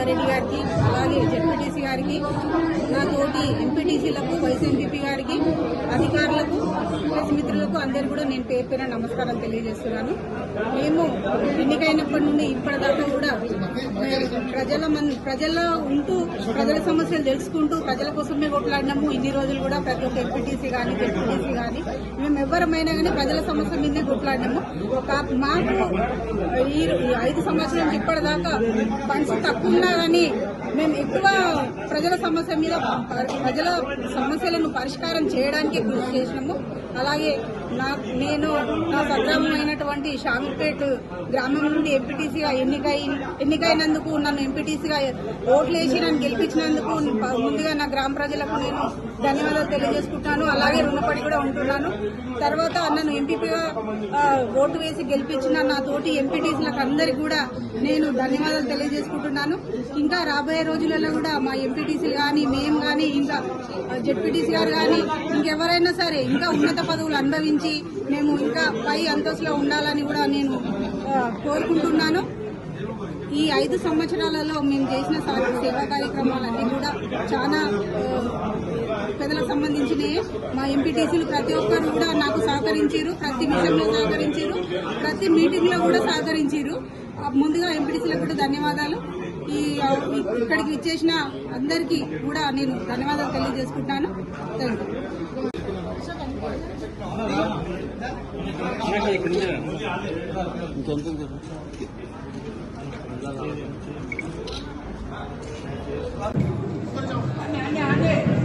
మల్లారెడ్డి గారికి అలాగే జెడ్పీటీసీ గారికి నా తోటి ఎంపీటీసీలకు వైస్ గారికి అధికారులకు కాంగ్రెస్ మిత్రులకు అందరు కూడా నేను పేరు పేరు నమస్కారం తెలియజేస్తున్నాను. మేము ఎన్నికైనప్పటి నుండి ఇప్పటిదాకా కూడా ప్రజల మన్ ప్రజల ఉంటూ ప్రజల సమస్యలు తెలుసుకుంటూ ప్రజల కోసమే కొట్లాడినాము. ఇన్ని రోజులు కూడా ప్రతి ఒక్క ఎంపీటీసీ కానీ జెడ్పీటీసీ కానీ మేము ఎవరమైనా కానీ ప్రజల సమస్య మీదే కొట్లాడినాము. మాకు ఈ ఐదు సంవత్సరాల నుంచి ఇప్పటిదాకా ఫండ్స్ తక్కువ ఉన్నా కానీ మేము ఎక్కువ ప్రజల సమస్య మీద ప్రజల సమస్యలను పరిష్కారం చేయడానికి కృషి చేసినాము. అలాగే నాకు నేను నా స్వగ్రామం అయినటువంటి గ్రామం నుండి ఎంపీటీసీగా ఎన్నికై ఎన్నికైనందుకు నన్ను ఎంపీటీసీగా ఓట్లేసి నన్ను గెలిపించినందుకు ముందుగా నా గ్రామ ప్రజలకు నేను ధన్యవాదాలు తెలియజేసుకుంటాను అలాగే రుణపడి కూడా ఉంటున్నాను. తర్వాత నన్ను ఎంపీపీగా ఓటు వేసి గెలిపించిన నా తోటి ఎంపీటీసీలకు అందరికీ కూడా నేను ధన్యవాదాలు తెలియజేసుకుంటున్నాను. ఇంకా రాబోయే రోజులలో కూడా మా ఎంపీటీసీలు కానీ మేము కానీ ఇంకా జెడ్పీటీసీ గారు కానీ ఇంకెవరైనా సరే ఇంకా ఉన్నత పదవులు అనుభవించి మేము ఇంకా పై అంతస్తులో ఉండాలని కూడా నేను కోరుకుంటున్నాను. ఈ ఐదు సంవత్సరాలలో మేము చేసిన సేవా కార్యక్రమాలన్నీ కూడా చాలా ఆ, పెద్దలకు సంబంధించినవి మా ఎంపీటీసీలు ప్రతి ఒక్కరు కూడా నాకు సహకరించారు ప్రతి విషయంలో సహకరించారు ప్రతి మీటింగ్లో కూడా సహకరించారు. ముందుగా ఎంపీటీసీలకు కూడా ధన్యవాదాలు. ఈ ఇక్కడికి ఇచ్చేసిన అందరికీ కూడా నేను ధన్యవాదాలు తెలియజేసుకుంటాను థ్యాంక్ యూ 지나가니 그러면 전등대 아니 아니 아니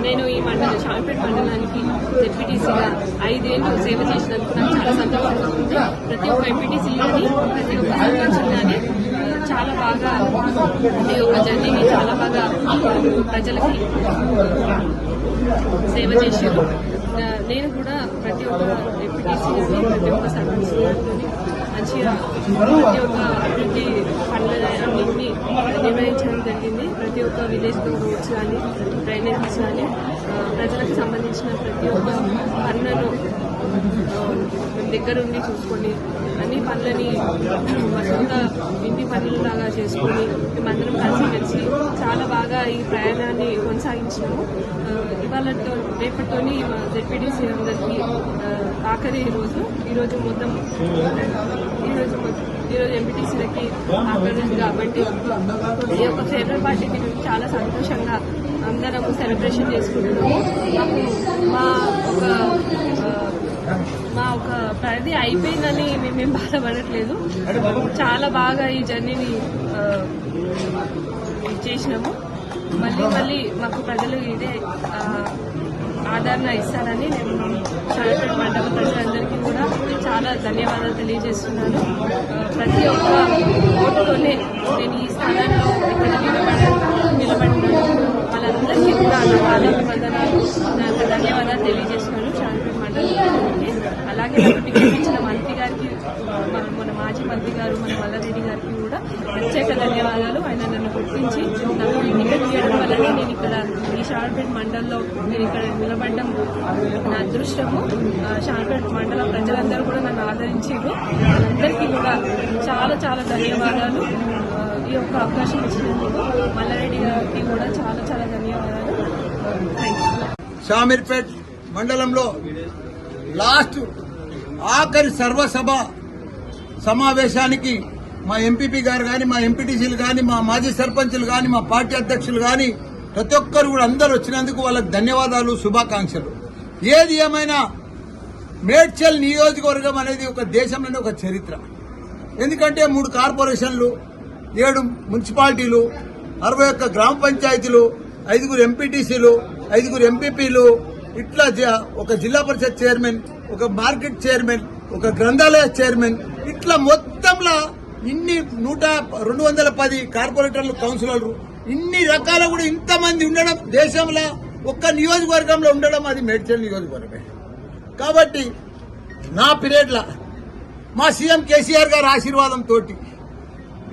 నేను ఈ మండల షాంపేట్ మండలానికి జెడ్పీటీసీగా ఐదేళ్ళు సేవ చేసినందుకు నాకు చాలా సంతోషంగా ఉంది ప్రతి ఒక్క ఎంపీటీసీ కానీ ప్రతి ఒక్క సర్పంచ్ కానీ చాలా బాగా ఈ యొక్క జర్నీని చాలా బాగా ప్రజలకి సేవ చేశారు. నేను కూడా ప్రతి ఒక్క డిప్యూటీ ప్రతి ఒక్క సర్వీస్ మంచిగా ప్రతి ఒక్క అభివృద్ధి పనులన్నింటినీ నిర్వహించడం జరిగింది. ప్రతి ఒక్క విలేజ్ రోడ్స్ కానీ డ్రైనేజెస్ కానీ ప్రజలకు సంబంధించిన ప్రతి ఒక్క పనులను దగ్గరుండి చూసుకొని అన్ని పనులని మా సొంత ఇంటి పనులలాగా చేసుకొని మేమందరం కలిసిమెలిసి చాలా బాగా ఈ ప్రయాణాన్ని కొనసాగించినాము. ఇవాళతో రేపటితోని మా జెడ్పీటీసీ అందరికీ ఆఖరి రోజు ఈరోజు మొత్తం ఈరోజు మొత్తం ఈరోజు ఎంపీటీసీలకి ఆఖరి కాబట్టి ఈ యొక్క ఫేవరెట్ పార్టీకి మేము చాలా సంతోషంగా అందరం సెలబ్రేషన్ చేసుకుంటున్నాము. మాకు మా ఒక మా ఒక పరిధి అయిపోయిందని మేమేం బాధపడట్లేదు. చాలా బాగా ఈ జర్నీని చేసినాము. మళ్ళీ మళ్ళీ మాకు ప్రజలు ఇదే ఆదరణ ఇస్తారని నేను షార్పేట మండల ప్రజలందరికీ కూడా చాలా ధన్యవాదాలు తెలియజేస్తున్నాను. ప్రతి ఒక్క ఓటుతోనే నేను ఈ స్థానంలో ఇక్కడ నిలబడ నిలబడినాను వాళ్ళందరికీ కూడా నా పాదాభివందనాలు నాకు ధన్యవాదాలు తెలియజేస్తున్నాను షార్పేట మండలం అలాగే నాకు టికెట్ ఇచ్చిన మంత్రి గారికి మన మాజీ మంత్రి గారు మన మల్లారెడ్డి గారికి కూడా ప్రత్యేక ధన్యవాదాలు. ఆయన నన్ను గుర్తించి నాకు ఈ టికెట్ ఇవ్వడం వల్లనే నేను ఇక్కడ షార్పేట్ మండలంలో నేను ఇక్కడ నిలబడ్డం నా అదృష్టము. షార్పేట్ మండల ప్రజలందరూ కూడా నన్ను ఆదరించారు. అందరికీ కూడా చాలా చాలా ధన్యవాదాలు. ఈ యొక్క అవకాశం ఇచ్చినందుకు మల్లారెడ్డి గారికి కూడా చాలా చాలా ధన్యవాదాలు. థ్యాంక్ యూ షామీర్పేట్ మండలంలో లాస్ట్ ఆఖరి సర్వసభ సమావేశానికి మా ఎంపీపీ గారు కానీ మా ఎంపీటీసీలు కానీ మా మాజీ సర్పంచులు కానీ మా పార్టీ అధ్యక్షులు కానీ ప్రతి ఒక్కరు కూడా అందరూ వచ్చినందుకు వాళ్ళకి ధన్యవాదాలు శుభాకాంక్షలు. ఏది ఏమైనా మేడ్చల్ నియోజకవర్గం అనేది ఒక దేశంలోనే ఒక చరిత్ర. ఎందుకంటే మూడు కార్పొరేషన్లు ఏడు మున్సిపాలిటీలు అరవై ఒక్క గ్రామ పంచాయతీలు ఐదుగురు ఎంపీటీసీలు ఐదుగురు ఎంపీపీలు ఇట్లా జ- ఒక జిల్లా పరిషత్ చైర్మన్ ఒక మార్కెట్ చైర్మన్ ఒక గ్రంథాలయ చైర్మన్ ఇట్లా మొత్తంలో ఇన్ని నూట రెండు వందల పది కార్పొరేటర్లు కౌన్సిలర్లు ఇన్ని రకాల కూడా ఇంతమంది ఉండడం దేశంలో ఒక్క నియోజకవర్గంలో ఉండడం అది మేడ్చల్ నియోజకవర్గమే. కాబట్టి నా పీరియడ్ల మా సీఎం కేసీఆర్ గారి ఆశీర్వాదం తోటి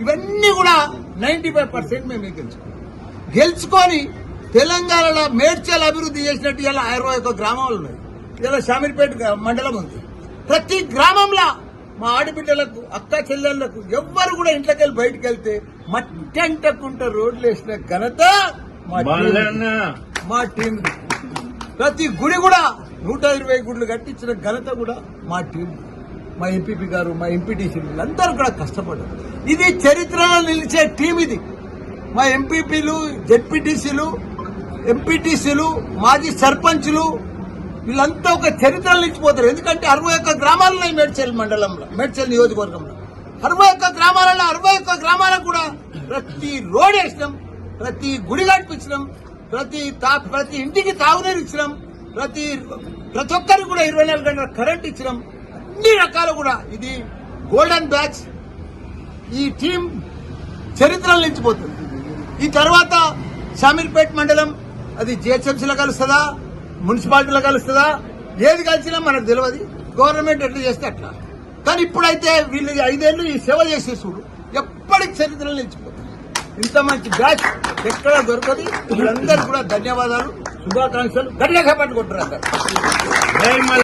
ఇవన్నీ కూడా నైన్టీ ఫైవ్ పర్సెంట్ మేము గెలుచుకున్నాం. గెలుచుకొని తెలంగాణలో మేడ్చల్ అభివృద్ధి చేసినట్టు ఇలా ఇరవై ఒక్క గ్రామాలు ఉన్నాయి. ఇలా షామీర్పేట మండలం ఉంది. ప్రతి గ్రామంలో మా ఆడబిడ్డలకు అక్క చెల్లెళ్ళకు ఎవ్వరు కూడా ఇంట్లోకి వెళ్ళి బయటకు వెళ్తే మట్టి అంటకుంట రోడ్లు వేసిన ఘనత మా టీం. ప్రతి గుడి కూడా నూట ఇరవై గుడులు కట్టించిన ఘనత కూడా మా టీం. మా ఎంపీపీ గారు మా ఎంపీటీసీ వీళ్ళందరూ కూడా కష్టపడ్డారు. ఇది చరిత్రలో నిలిచే టీం ఇది. మా ఎంపీపీలు జెడ్పీటీసీలు ఎంపీటీసీలు మాజీ సర్పంచులు వీళ్ళంతా ఒక చరిత్రలో నిలిచిపోతారు. ఎందుకంటే అరవై ఒక్క గ్రామాలు ఉన్నాయి మేడ్చల్ మండలంలో మేడ్చల్ నియోజకవర్గంలో. అరవై ఒక్క గ్రామాలలో అరవై గ్రామాలకు కూడా ప్రతి రోడ్ వేసినాం ప్రతి గుడి కట్టించడం ప్రతి తా- ప్రతి ఇంటికి తాగునీరు ఇచ్చినాం ప్రతి ప్రతి ఒక్కరికి కూడా ఇరవై నాలుగు గంటల కరెంట్ ఇచ్చినాం. అన్ని రకాలు కూడా ఇది గోల్డెన్ బ్యాచ్. ఈ టీం చరిత్రలో నిలిచిపోతుంది. ఈ తర్వాత షామీర్పేట్ మండలం అది జిహెచ్ఎంసీలో కలుస్తుందా మున్సిపాలిటీలో కలుస్తుందా ఏది కలిసినా మనకు తెలియదు గవర్నమెంట్ ఎట్లా చేస్తే అట్లా. కానీ ఇప్పుడైతే వీళ్ళు ఐదేళ్ళు ఈ సేవ చేసే చూడు ఎప్పటికి చరిత్రలో నిలిచిపోతుంది. ఇంత మంచి బ్యాచ్ ఎక్కడ దొరకదు. వీళ్ళందరూ కూడా ధన్యవాదాలు శుభాకాంక్షలు. గట్టిగా పట్టుకుంటారు అందరు.